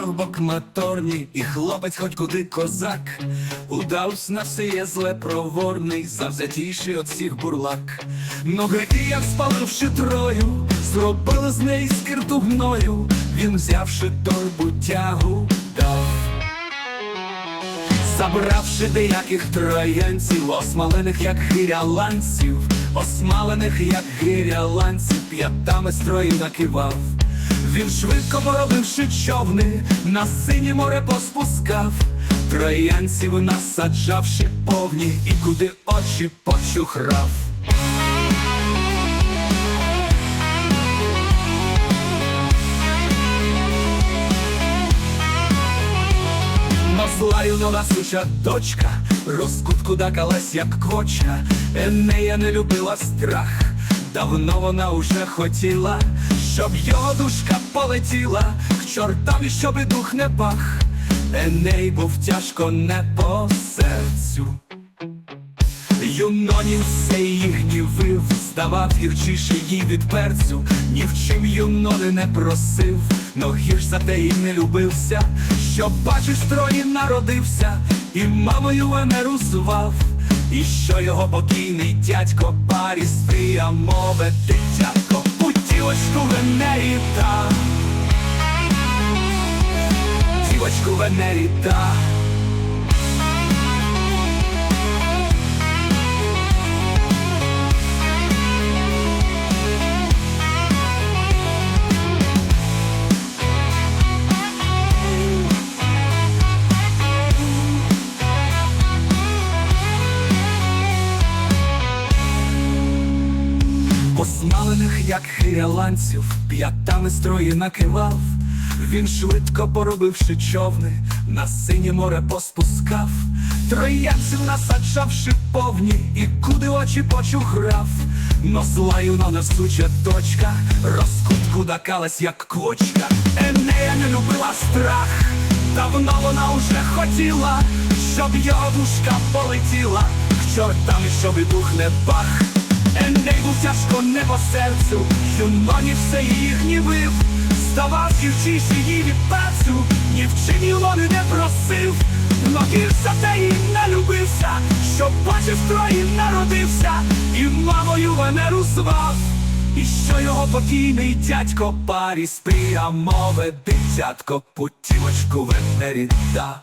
парубок моторний, і хлопець хоч куди козак, удавсь на все є зле проворний, завзятіший от всіх бурлак. Но як спаливши трою, зробили з неї скирту гною, він взявши торбу тягу, дав. Забравши деяких троянців, осмалених, як гиряланців, осмалених, як гиряланців, п'ятами строю накивав. Він швидко поробивши човни, на синє море поспускав, троянців насаджавши повні, і куди очі почухрав. Злаю нова суча дочка, розкутку дакалась, як квоча, Енея не любила страх, давно вона уже хотіла, щоб його душка полетіла, к чортам і щоб і дух не пах, Еней був тяжко не по серцю. Юнонів все її гнівив, здавав гірчіше їй від перцю, ні в чим юнони не просив, но гірш за те й не любився, що бачиш трої народився, і мамою Венеру звав, і що його покійний дядько Паріс прямове дитятко, путівочку Венері та. Дівочку Венері та Осмалених, як хиряланців, п'ятами строї накивав. Він швидко поробивши човни, на синє море поспускав, троянців насаджавши повні, і куди очі почухрав. Но зла юно несуча дочка, розкутку дакалась, як квочка. Енея не любила страх, давно вона уже хотіла, щоб його душка полетіла, к чортам щоб і дух не бах. Еней був тяжко не по серцю, юноні все її гнівив, ставав гірчіші її від перцю, ні в чині лони не просив, но гір за те їй не любився, що бачив трої народився, і мамою Венеру звав, і що його покійний дядько Паріс прямове дитятко путівочку Венері дав.